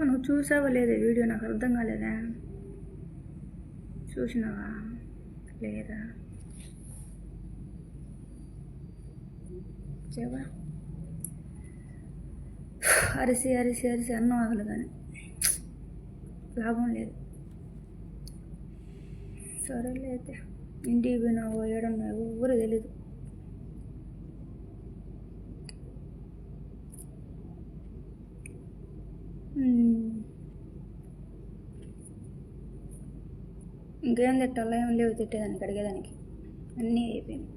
నువ్వు చూసావా లేదా? వీడియో నాకు అర్థం కాలేదా? చూసినావా? లేదా? చెవా అరిసి అరిసి అరిసి అన్నం ఆగలు కానీ లాభం లేదు. సరేలే అయితే. ఇంటికి పోయినావో ఏడున్నావో ఎవరు తెలీదు మ్మ్. ఇంకేం తిట్టాలా ఏం లేవు తిట్టేదానికి అడిగేదానికి. అన్నీ అయిపోయింది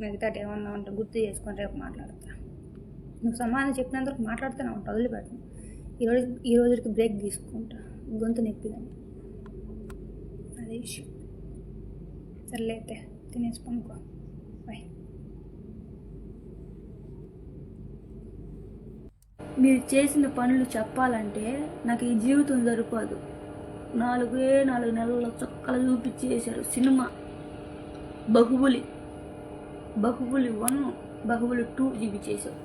మిగతాటి ఏమన్నా ఉంటే గుర్తు చేసుకొని రేపు మాట్లాడతా. నువ్వు సమాధానం చెప్పినందుకు మాట్లాడుతూనే ఉంటా వదిలిపెట్టను. ఈరోజు ఈ రోజుకి బ్రేక్ తీసుకుంటా. గొంతు నొప్పిదని. అదే ఇష్యూ సర్లే అయితే తినేసి పనుకో బాయ్ మీరు చేసిన పనులు చెప్పాలంటే నాకు ఈ జీవితం సరిపోదు నాలుగే నాలుగు నెలల్లో చొక్కలు చూపించేశారు cinema. Baahubali. Baahubali one Baahubali two చూపించేశారు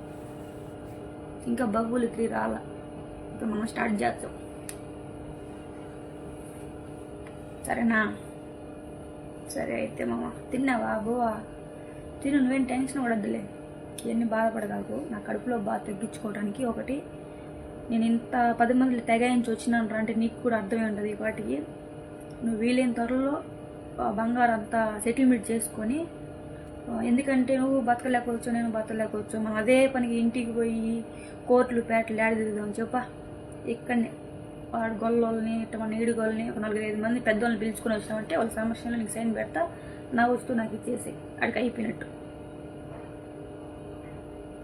ఇంకా బహుబలి త్రీ రాల. ఇప్పుడు మనం స్టార్ట్ చేస్తాం సరేనా? సరే అయితే మామ. తిన్నావా? బోవా? తిను నువ్వేం టెన్షన్ పడద్దులే. ఇవన్నీ బాధపడదాకు నా కడుపులో బాధ తగ్గించుకోవడానికి ఒకటి నేను ఇంత పది మందిని తెగాయించి వచ్చినాను అంటే నీకు కూడా అర్థమై ఉండదు వాటికి నువ్వు వీలైన త్వరలో బంగారం అంతా సెటిల్మెంట్ చేసుకొని ఎందుకంటే నువ్వు బతకలేకపోవచ్చు నేను బతకలేకపోవచ్చు మనం అదే పనికి ఇంటికి పోయి కోట్లు పేటలు ఏడ చెప్పా. ఇక్కడనే వాడు గొల్లోల్ని ఇట్లా మన ఈడు ఒక నలుగురు ఐదు మంది పెద్దోళ్ళని పిలుచుకొని వచ్చినామంటే వాళ్ళ సమస్యలో నీకు సైన్ పెడతా నా వస్తువు నాకు ఇచ్చేసి అడికి అయిపోయినట్టు.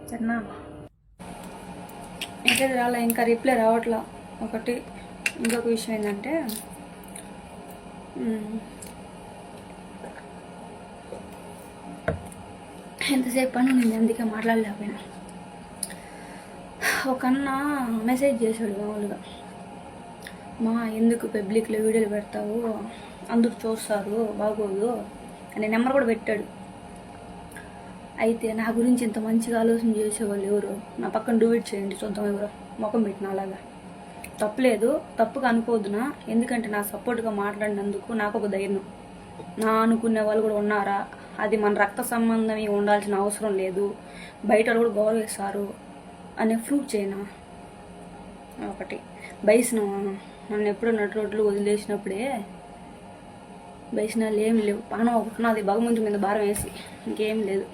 సరేనా? మెసేజ్ రాలే ఇంకా రిప్లై రావట్లా. ఒకటి ఇంకొక విషయం ఏంటంటే ఎంతసేపు పని నేను అందుకే మాట్లాడలేకపోయినా. ఒక అన్న మెసేజ్ చేశాడు మామూలుగా. మా ఎందుకు పబ్లిక్లో వీడియోలు పెడతావు? అందుకు చూస్తారు బాగోదు అనే నెంబర్ కూడా పెట్టాడు. అయితే నా గురించి ఇంత మంచిగా ఆలోచన చేసేవాళ్ళు ఎవరు? నా పక్కన డూవిట్ చేయండి చూద్దాం ఎవరు. ముఖం పెట్టిన అలాగా తప్పులేదు తప్పుగా అనుకోవద్దునా? ఎందుకంటే నా సపోర్ట్గా మాట్లాడినందుకు నాకు ఒక ధైర్యం. నా అనుకునే వాళ్ళు కూడా ఉన్నారా? అది మన రక్త సంబంధం ఉండాల్సిన అవసరం లేదు. బయట వాళ్ళు కూడా గౌరవిస్తారు అనే ప్రూఫ్ చేయనా? ఒకటి. బయసిన? నన్ను ఎప్పుడో నటు రోడ్లు వదిలేసినప్పుడే బయసినాలు ఏం లేవు. పానం ఒకటి నాది భగవంతు మీద భారం వేసి. ఇంకేం లేదు.